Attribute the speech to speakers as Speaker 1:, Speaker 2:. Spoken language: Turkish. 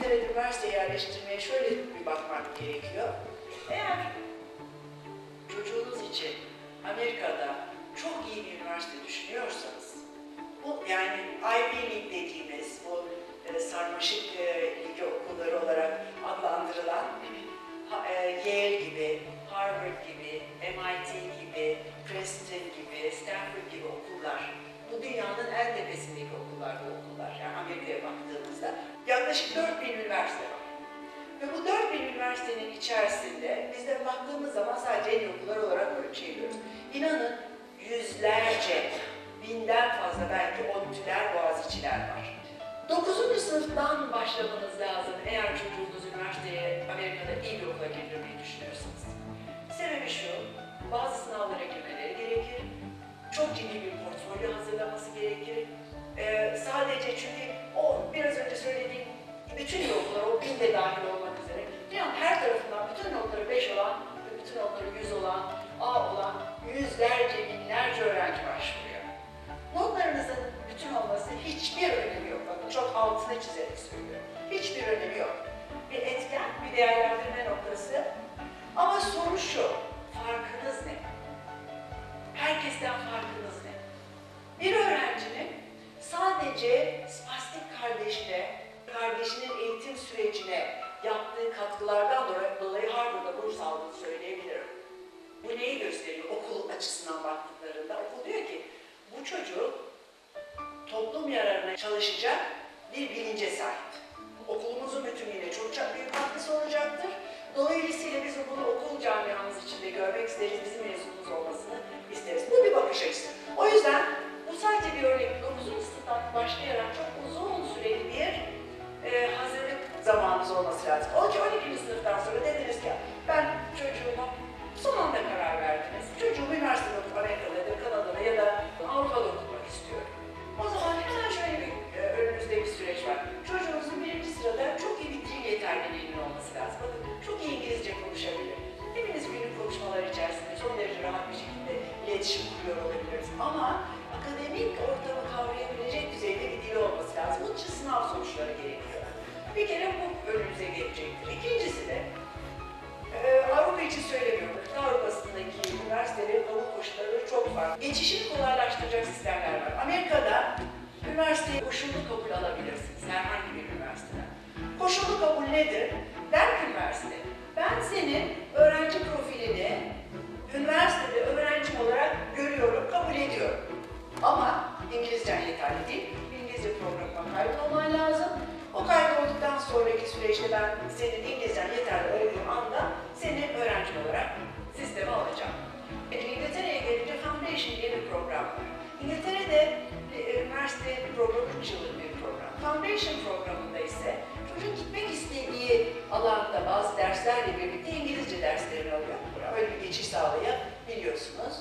Speaker 1: İngiltere'de üniversiteye yerleştirmeye şöyle bir bakmak gerekiyor. Eğer çocuğunuz için Amerika'da çok iyi bir üniversite düşünüyorsanız, bu yani Ivy League dediğimiz bu e, sarmaşık e, ligi okulları olarak adlandırılan e, Yale gibi, Harvard gibi, MIT gibi, Princeton gibi, Stanford gibi okullar, bu dünyanın en tepesindeki okullar bu okullar. Yani Amerika'ya baktığımızda yaklaşık 4000 üniversite var. Ve bu 4000 üniversitenin içerisinde biz de baktığımız zaman sadece en okullar olarak böyle şey. İnanın yüzlerce, binden fazla belki ODTÜ'ler, Boğaziçi'ler var. 9. sınıftan başlamanız lazım eğer çocuğunuz üniversiteye Amerika'da iyi bir okula girdirmeyi düşünüyorsanız. Değerlendirme noktası. Ama soru şu, farkınız ne? Herkesten farkınız ne? Bir öğrencinin sadece spastik kardeşine, kardeşinin eğitim sürecine yaptığı katkılardan dolayı- Harvard'da burs aldığını söyleyebilirim. Bu neyi gösteriyor okul açısından baktıklarında? Okul diyor ki bu çocuk toplum yararına çalışacak bir bilince sahip. Okulumuzun bütünlüğüne çok çok büyük katkısı olacaktır. Dolayısıyla biz bunu okul camiamız içinde görmek isteriz, bizim mezunumuz olmasını isteriz. Bu bir bakış açısı. O yüzden bu sadece bir örnek. 9. sınıftan başlayarak çok uzun süreli bir e, hazırlık zamanınız olması lazım. O ki 12. sınıftan sonra dediniz ki ben çocuğuma son anda karar verdiniz. İçin sınav sonuçları gerekiyor. Bir kere bu önümüze gelecektir. İkincisi de ee, Avrupa için söylemiyorum. Kıta Avrupa'sındaki üniversitelerin kabul koşulları çok farklı. Geçişini kolaylaştıracak sistemler var. Amerika'da üniversiteye koşullu kabul alabilirsiniz herhangi bir üniversiteden. Koşullu kabul nedir? Ki üniversite, ben senin süreçte ben senin İngilizcen yeterli olduğu anda seni öğrenci olarak sisteme alacağım. E, İngiltere'ye gelince Foundation diye bir program var. İngiltere'de e, üniversite programı 3 yıllık bir program. Foundation programında ise çocuk gitmek istediği alanda bazı derslerle birlikte İngilizce derslerini alıyor. Böyle bir geçiş sağlayabiliyorsunuz.